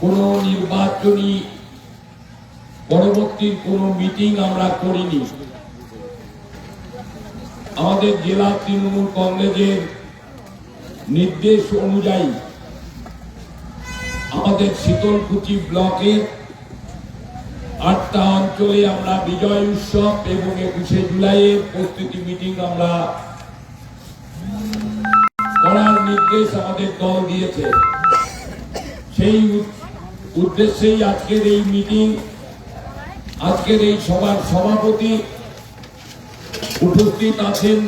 কোনো নির্বাচনী পরবর্তী কোনো মিটিং আমরা করিনি। আমাদের জেলা তৃণমূল কংগ্রেসের নির্দেশ অনুযায়ী আমাদের শীতলকুচি ব্লকের আটটা অঞ্চলে আমরা বিজয় উৎসব এবং একুশে জুলাইয়ের প্রস্তুতি মিটিং আমরা করার নির্দেশ আমাদের দল দিয়েছে। সেই উদ্দেশ্যেই আজকের এই মিটিং আজকের এই সভার সভাপতি উপস্থিত আছেন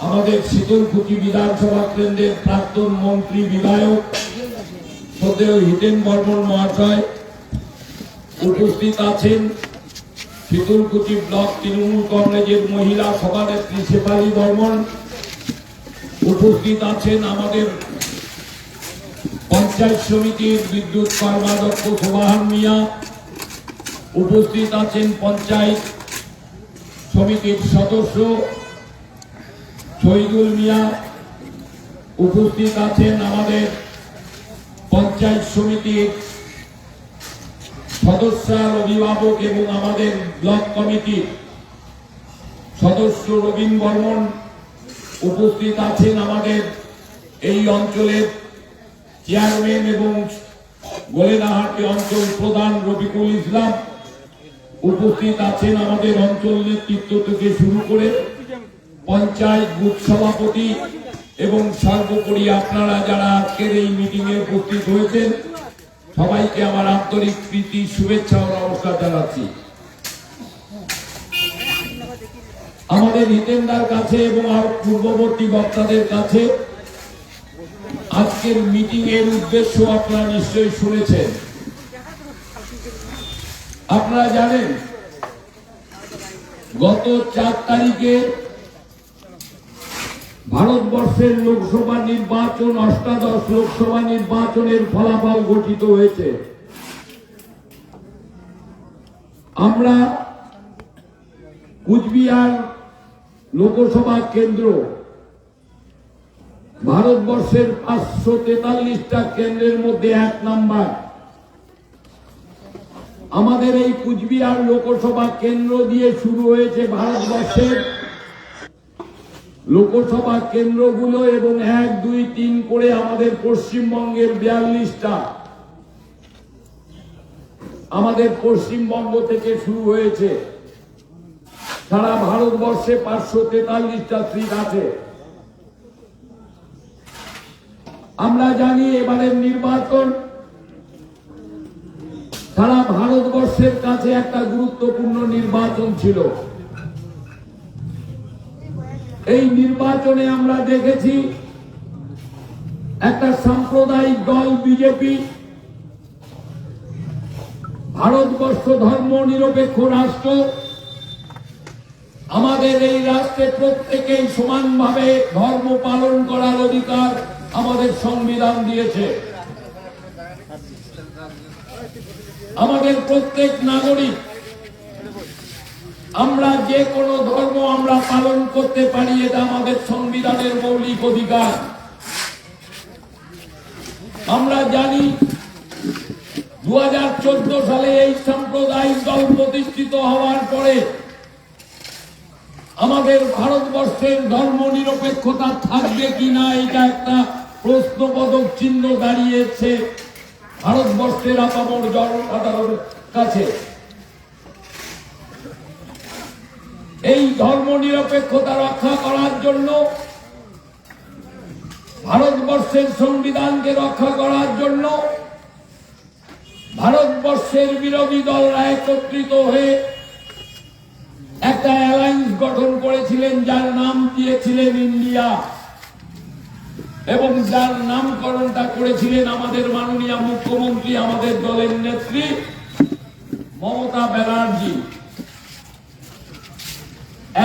আমাদের শীতলকুচি বিধানসভা কেন্দ্রের প্রাক্তন মন্ত্রী বিধায়ক সদেহ হিতেন বর্মন মহাশয় উপস্থিত আছেন শীতলকুচি ব্লক তৃণমূল কংগ্রেসের মহিলা সভানেত্রী শেফালি বর্মন উপস্থিত আছেন আমাদের পঞ্চায়েত সমিতির বিদ্যুৎ কর্মাধ্যক্ষ সোবাহান মিয়া উপস্থিত আছেন পঞ্চায়েত সমিতির সদস্য শহীদুল মিয়া উপস্থিত আছেন আমাদের পঞ্চায়েত সমিতির সদস্য অভিভাবক এবং আমাদের ব্লক কমিটির সদস্য রবীন বর্মন উপস্থিত আছেন আমাদের এই অঞ্চলের চেয়ারম্যান এবং গোলেনাহাটি অঞ্চল প্রধান রবিকুল ইসলাম উপস্থিত আছেন আমাদের অঞ্চল নেতৃত্ব থেকে শুরু করে পঞ্চায়েত বুথ সভাপতি এবং সর্বোপরি আপনারা যারা আজকের এই মিটিং এ উপস্থিত হয়েছেন, সবাইকে আমার আন্তরিক প্রীতি, শুভেচ্ছা ও নমস্কার জানাচ্ছি। আমাদের হিতেন্দার কাছে এবং আর পূর্ববর্তী বক্তাদের কাছে আজকের মিটিং এর উদ্দেশ্য আপনারা নিশ্চয়ই শুনেছেন। আপনারা জানেন, গত চার তারিখে ভারতবর্ষের লোকসভা নির্বাচন, অষ্টাদশ লোকসভা নির্বাচনের ফলাফল ঘোষিত হয়েছে। আমরা কুচবিহার লোকসভা কেন্দ্র ভারতবর্ষের পাঁচশো তেতাল্লিশটা কেন্দ্রের মধ্যে এক নাম্বার। আমাদের এই কুচবিহার লোকসভা কেন্দ্র দিয়ে শুরু হয়েছে ভারতবর্ষের লোকসভা কেন্দ্রগুলো এবং এক, দুই, তিন করে আমাদের পশ্চিমবঙ্গের বিয়াল্লিশটা। আমাদের পশ্চিমবঙ্গ থেকে শুরু হয়েছে। সারা ভারতবর্ষে পাঁচশো তেতাল্লিশটা সিট আছে। আমরা জানি এবারের নির্বাচন সারা ভারতবর্ষের কাছে একটা গুরুত্বপূর্ণ নির্বাচন ছিল। এই নির্বাচনে আমরা দেখেছি একটা সাম্প্রদায়িক দল বিজেপি, ভারতবর্ষ ধর্ম নিরপেক্ষ রাষ্ট্র, আমাদের এই রাষ্ট্রে প্রত্যেকেই সমানভাবে ধর্ম পালন করার অধিকার। আমাদের সংবিধান দিয়েছে। আমাদের প্রত্যেক নাগরিক, আমরা যে কোনো ধর্ম আমরা পালন করতে পারি, এটা আমাদের সংবিধানের মৌলিক অধিকার। আমরা জানি দু হাজার চোদ্দ সালে এই সাম্প্রদায়িক দল প্রতিষ্ঠিত হওয়ার পরে আমাদের ভারতবর্ষের ধর্ম নিরপেক্ষতা থাকবে কিনা এটা একটা প্রশ্নবোধক চিহ্ন দাঁড়িয়েছে ভারতবর্ষের আপামর জনসাধারণের কাছে। এই ধর্ম নিরপেক্ষতা রক্ষা করার জন্য ভারতবর্ষের সংবিধানকে রক্ষা করার জন্য ভারতবর্ষের বিরোধী দলরা একত্রিত হয়ে একটা অ্যালায়েন্স গঠন করেছিলেন যার নাম দিয়েছিলেন ইন্ডিয়া। এবং যার নামকরণটা করেছিলেন আমাদের মাননীয় মুখ্যমন্ত্রী, আমাদের দলের নেত্রী মমতা ব্যানার্জি।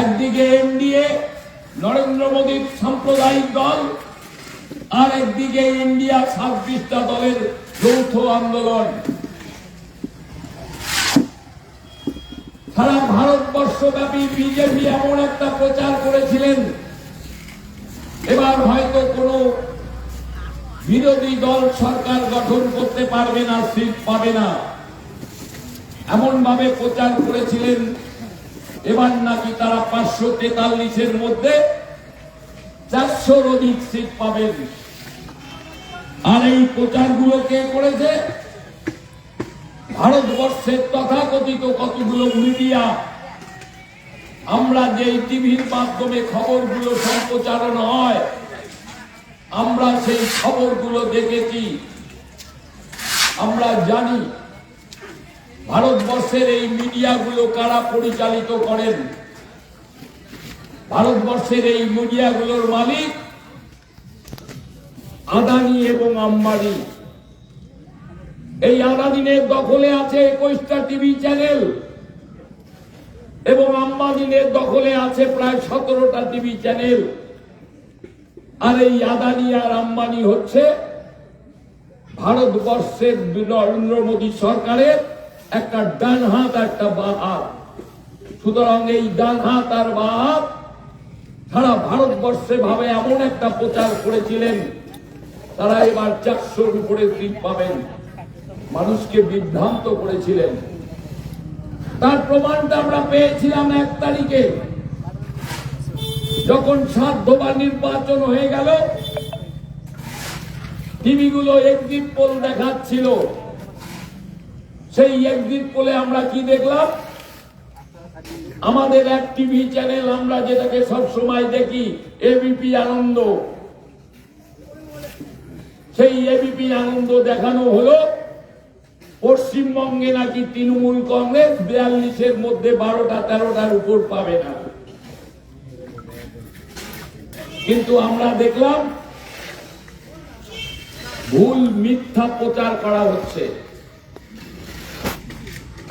একদিকে এনডিএ, নরেন্দ্র মোদীর সাম্প্রদায়িক দল, আর একদিকে ইন্ডিয়া ছাব্বিশটা দলের যৌথ আন্দোলন। সারা ভারতবর্ষব্যাপী বিজেপি এমন একটা প্রচার করেছিলেন। এবার হয়তো কোনো বিরোধী দল সরকার গঠন করতে পারবে না, সিট পাবে না। এমন ভাবে প্রচার করেছিলেন। এবার নাকি তারা পাঁচশো তেতাল্লিশের মধ্যে চারশোর অধিক সিট পাবেন। আর এই প্রচারগুলো কে করেছে? ভারতবর্ষের তথাকথিত কতগুলো মিডিয়া? আমরা যে টিভির মাধ্যমে খবরগুলো সম্প্রচারণ হয়, আমরা সেই খবরগুলো দেখেছি। আমরা জানি ভারতবর্ষের এই মিডিয়াগুলো কারা পরিচালিত করেন। ভারতবর্ষের এই মিডিয়াগুলোর মালিক আদানি এবং আম্বানি। এই আদানিনের দখলে আছে একুশটা টিভি চ্যানেল। এবং আম্বানিনের দখলে আছে প্রায় সতেরোটা টিভি চ্যানেল। আর এই আদানি আর আম্বানি হচ্ছে ভারতবর্ষের নরেন্দ্র মোদী সরকারের একটা ডান হাত একটা বা হাত সুতরাং এই ডান হাত আর বা হাত সারা ভারতবর্ষে ভাবে এমন একটা প্রচার করেছিলেন, তারা এবার চারশোর উপরে সিট পাবেন। মানুষকে বিভ্রান্ত করেছিলেন। তার প্রমাণটা আমরা পেয়েছিলাম এক তারিখে। যখন সাধ্যবা নির্বাচন হয়ে গেল, টিভিগুলো এক্সিট পোল দেখাচ্ছিল। সেই এক্সিট পোলে আমরা কি দেখলাম? আমাদের এক টিভি চ্যানেল আমরা যেটাকে সব সময় দেখি এবিপি আনন্দ। সেই এবিপি আনন্দ দেখানো হলো। পশ্চিমবঙ্গে নাকি তৃণমূল কংগ্রেস বিয়াল্লিশের মধ্যে বারোটা তেরোটার উপর পাবে না। কিন্তু আমরা দেখলাম ভুল মিথ্যা প্রচার করা হচ্ছে।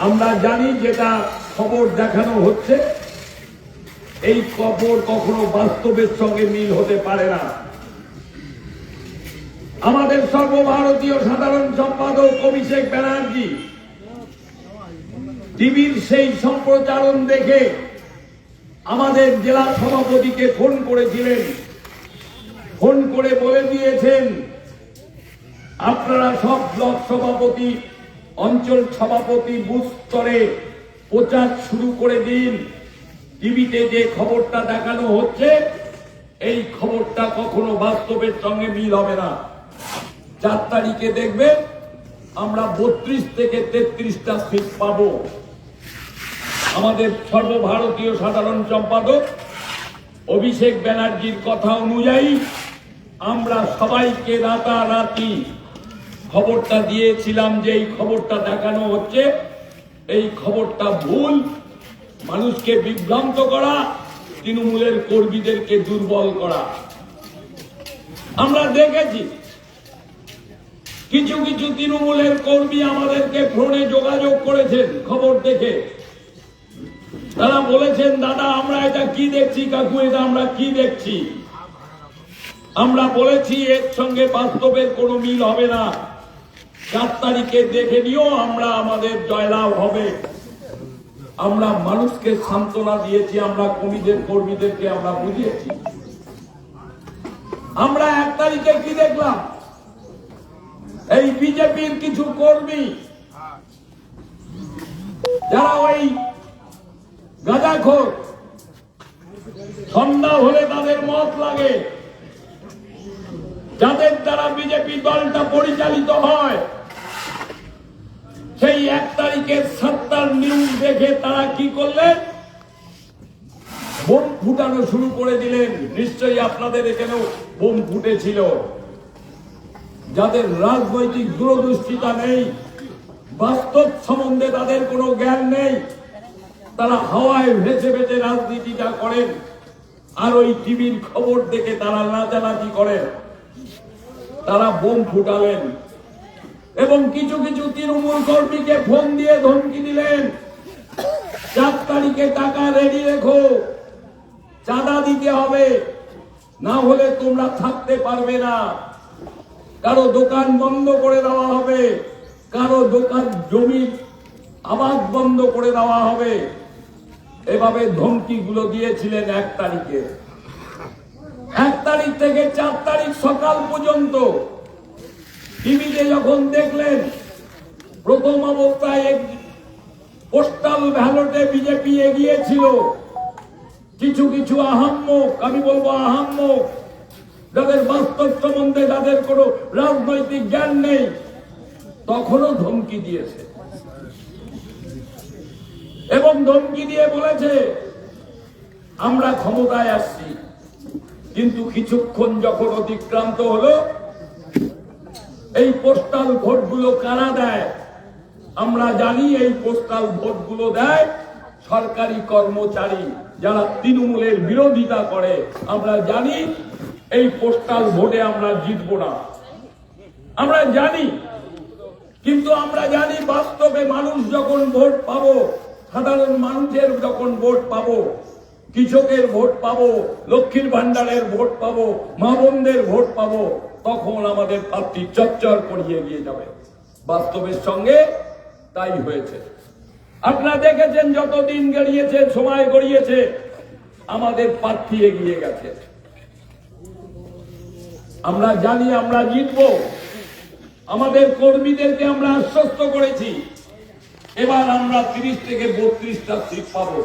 আমরা জানি যেটা খবর দেখানো হচ্ছে, এই খবর কখনো বাস্তবের সঙ্গে মিল হতে পারে না। আমাদের সর্বভারতীয় সাধারণ সম্পাদক অভিষেক ব্যানার্জি। টিভির সেই সম্প্রচারণ দেখে আমাদের জেলা সভাপতিকে ফোন করেছিলেন। ফোন করে বলে দিয়েছেন, আপনারা সব ব্লক সভাপতি, অঞ্চল সভাপতি বুথ স্তরে প্রচার শুরু করে দিন। টিভিতে যে খবরটা দেখানো হচ্ছে, এই খবরটা কখনো বাস্তবের সঙ্গে মিল হবে না। চার তারিখে দেখবেন আমরা বত্রিশ থেকে তেত্রিশটা সিট পাবো। আমাদের সর্বভারতীয় সাধারণ সম্পাদক অভিষেক ব্যানার্জির কথা অনুযায়ী আমরা সবাইকে রাতারাতি খবরটা দিয়েছিলাম যে এই খবরটা দেখানো হচ্ছে। এই খবরটা ভুল। মানুষকে বিভ্রান্ত করা, তৃণমূলের কর্মীদেরকে দুর্বল করা। আমরা দেখেছি কিছু কিছু তৃণমূলের কর্মী আমাদেরকে ফোনে যোগাযোগ করেছেন, খবর দেখে। তারা বলেছেন, দাদা, আমরা এটা কি দেখছি? কাকু, এটা আমরা কি দেখছি? আমরা বলেছি, এর সঙ্গে বাস্তবের কোনো মিল হবে না। চার তারিখে দেখে নিও, আমরা আমাদের জয়লাভ হবে। আমরা মানুষকে সান্ত্বনা দিয়েছি, আমরা কর্মীদের, কর্মীদেরকে আমরা বুঝিয়েছি। আমরা এক তারিখে কি দেখলাম? এই বিজেপির কিছু কর্মী যারা ওই গাঁজাখোর, সন্ধ্যা হলে তাদের মত লাগে। যাদের দ্বারা বিজেপি দলটা পরিচালিত হয়, সেই এক তারিখের সাতটার নিউজ দেখে তারা কি করলেন বোম ফুটানো শুরু করে দিলেন। নিশ্চয়ই আপনাদের এখানেও বোম ফুটেছিল। যাদের রাজনৈতিক দূরদৃষ্টিতা নেই, বাস্তব সম্বন্ধে তাদের কোনো জ্ঞান নেই, তারা হাওয়ায় ভেসে ভেসে রাজনীতিটা করেন, আর ওই টিভির খবর দেখে তারা নাচানাচি করেন, তারা বোম ফুটালেন, এবং কিছু কিছু তৃণমূল কর্মীকে ফোন দিয়ে ধমকি দিলেন, চার তারিখে টাকা রেডি রেখো, চাঁদা দিতে হবে, না হলে তোমরা থাকতে পারবে না। কারও দোকান বন্ধ করে দেওয়া হবে। কারও দোকান জমি আবাদ বন্ধ করে দেওয়া হবে। এভাবে ধমকিগুলো দিয়েছিলেন এক তারিখে। এক তারিখ থেকে চার তারিখ সকাল পর্যন্ত টিভিতে যখন দেখলেন, প্রথম অবস্থায় পোস্টাল ব্যালটে বিজেপি এগিয়েছিল। কিছু কিছু আহাম্মক, আমি বলব আহাম্মক যাদের বাস্তব সম্বন্ধে যাদের কোনো রাজনৈতিক জ্ঞান নেই, তখনও ধমকি দিয়েছে। এবং ধমকি দিয়ে বলেছে, আমরা ক্ষমতায় আসছি, কিন্তু কিছুক্ষণ যখন অতিক্রান্ত হলো, এই পোস্টাল ভোটগুলো কারা দেয়? আমরা জানি এই পোস্টাল ভোটগুলো দেয় সরকারি কর্মচারী যারা তৃণমূলের বিরোধিতা করে। আমরা জানি এই পোস্টাল ভোটে আমরা জিতব না। আমরা জানি, কিন্তু আমরা জানি বাস্তবে মানুষ যখন ভোট পাবো, সাধারণ মানুষের যখন ভোট পাব, কৃষকের ভোট পাব, লক্ষ্মীর ভান্ডারের ভোট পাবো, মা বোনদের ভোট পাবো, তখন আমাদের প্রার্থী চচ্চর করিয়ে গিয়ে যাবে। বাস্তবের সঙ্গে তাই হয়েছে। আপনারা দেখেছেন যত দিন গড়িয়েছে, সময় গড়িয়েছে, আমাদের প্রার্থী এগিয়ে গেছে। আমরা জানি আমরা জিতব। আমাদের কর্মীদেরকে আমরা আশ্বস্ত করেছি। এবার আমরা তিরিশ থেকে বত্রিশটা সিট পাবো।